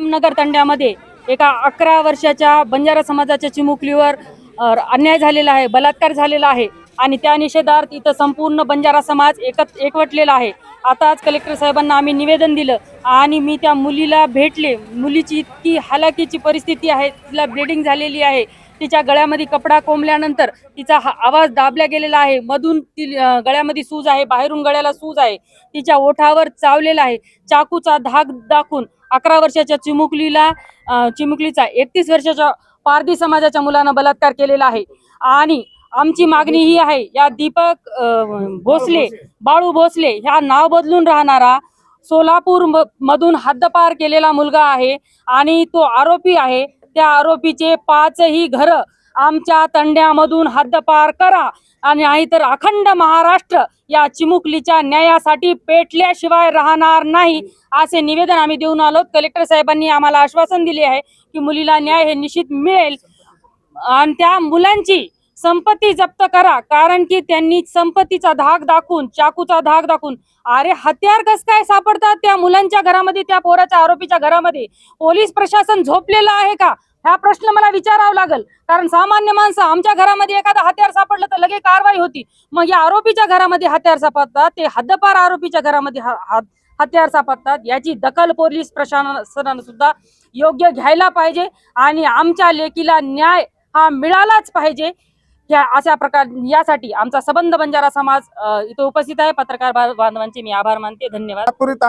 नगर तंड्यामध्ये एका अकरा वर्षाच्या बंजारा समाजाच्या चिमुकलीवर अन्याय झालेला आहे बलात्कार झालेला आहे. आणि त्या निषेधार्थ इथं संपूर्ण बंजारा समाज एकत एकवटलेला आहे. आताच कलेक्टर साहेबांना आम्ही निवेदन दिलं आणि मी त्या मुलीला भेटले. मुलीची इतकी हालाकीची परिस्थिती आहे तिला ब्लिडिंग झालेली आहे. तिच्या गळ्यामध्ये कपडा कोंबल्यानंतर तिचा हा आवाज दाबला गेलेला आहे. मधून ती गळ्यामध्ये सूज आहे बाहेरून गळ्याला सूज आहे. तिच्या ओठावर चावलेला आहे. चाकूचा धाक दाखवून अकरा वर्षाच्या चिमुकलीला चिमुकलीचा एकतीस वर्षाच्या पारधी समाजाच्या मुलानं बलात्कार केलेला आहे. आणि आमची मागणी ही आहे या दीपक भोसले बाळू भोसले ह्या नाव बदलून राहणारा सोलापूर म- मधून हद्दपार केलेला मुलगा आहे आणि तो आरोपी आहे. त्या आरोपीचे पाचही घर आमच्या तंड्यामधून हद्दपार करा आणि नाहीतर अखंड महाराष्ट्र या चिमुकलीच्या न्यायासाठी पेटल्याशिवाय राहणार नाही असे निवेदन आम्ही देऊन आलो कलेक्टर साहेबांनी आम्हाला आश्वासन दिले आहे की मुलीला न्याय हे निश्चित मिळेल. आणि त्या मुलांची संपत्ती जप्त करा कारण की त्यांनी संपत्तीचा धाक दाखवून चाकूचा धाक दाखवून अरे हत्यार कस काय सापडतात त्या मुलांच्या घरामध्ये त्या पोराच्या आरोपीच्या घरामध्ये? पोलीस प्रशासन झोपलेलं आहे का? हा प्रश्न मला विचारावा लागेल. कारण सामान्य माणसं आमच्या घरामध्ये एखादा हत्यार सापडलं तर लगेच कारवाई होती. मग या आरोपीच्या घरामध्ये हत्यार सापडतात ते हद्दपार आरोपीच्या घरामध्ये हत्यार सापडतात याची दखल पोलीस प्रशासनानं सुद्धा योग्य घ्यायला पाहिजे आणि आमच्या लेकीला न्याय हा मिळालाच पाहिजे. ह्या अशा प्रकार यासाठी आमचा सबंध बंजारा समाज इथं इथे उपस्थित आहे. पत्रकार बांधवांचे मी आभार मानते. धन्यवाद.